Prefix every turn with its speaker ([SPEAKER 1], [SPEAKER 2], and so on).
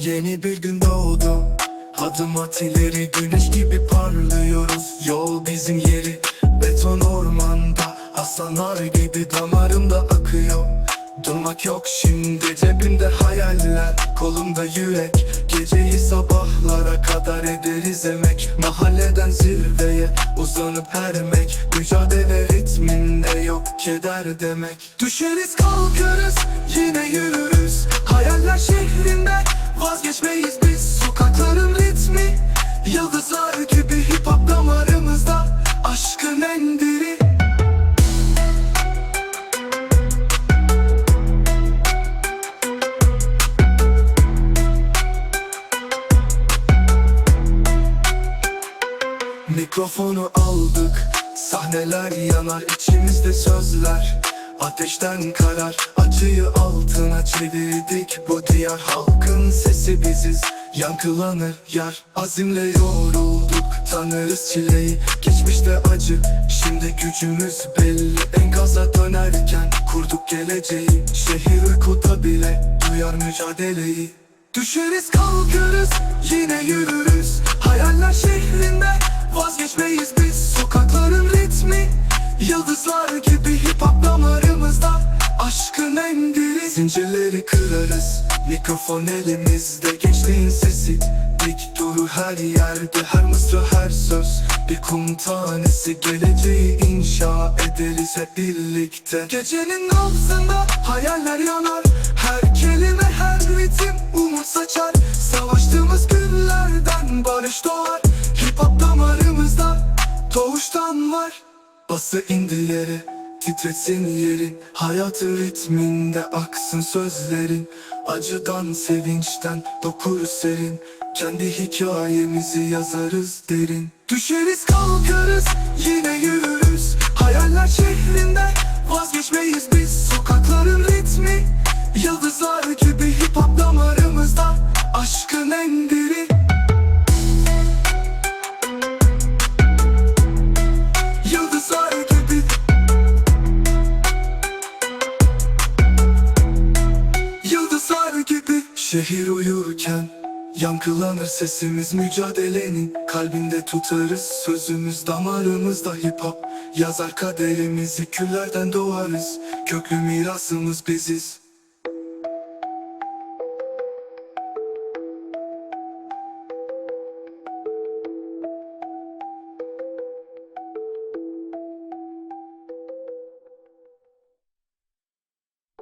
[SPEAKER 1] Yeni bir gün doğdu. Adım at ileri güneş gibi parlıyoruz. Yol bizim yeri beton ormanda. Aslanlar gibi damarımda akıyor. Durmak yok şimdi cebimde hayaller. Kolumda yürek Geceyi sabahlara kadar ederiz emek. Mahalleden zirveye uzanıp her Mücadele ritminde yok keder demek. Düşeriz kalkarız yine yürürüz. Hayaller şehrinde Mikrofonu aldık. Sahneler yanar içimizde sözler Ateşten karar. Acıyı altına çevirdik Bu diyar. Halkın sesi biziz Yankılanır yar. Azimle yorulduk Tanırız çileyi. Geçmişte acı Şimdi gücümüz belli. Enkaza dönerken kurduk geleceği. Şehir uykuda bile duyar mücadeleyi. Düşeriz kalkarız yine şehrinde vazgeçmeyiz biz? Sokakların ritmi Yıldızlar gibi hip hop damarımızda. Aşkın en diri Zincirleri kırarız Mikrofon elimizde. Gençliğin sesi Dik durur her yerde. Her mısra her söz Bir kum tanesi. Geleceği inşa ederiz hep birlikte. Gecenin nabzında Hayaller yanar. Her kelime her ritim Umut saçar. Savaştığımız günlerden Barış doğar Bası indi yere Titresin yerin Hayatı ritminde aksın sözlerin. Acıdan sevinçten dokur serin. Kendi hikayemizi yazarız derin. Düşeriz kalkarız yine yürürüz. Hayaller şehrinde vazgeçmeyiz biz. Sokakların ritmi Yıldızlar gibi hip hop damarımızda. Aşkın en diri Şehir uyurken Yankılanır sesimiz mücadelenin Kalbinde tutarız sözümüz damarımızda hip hop. Yazar kaderimizi küllerden doğarız Köklü mirasımız biziz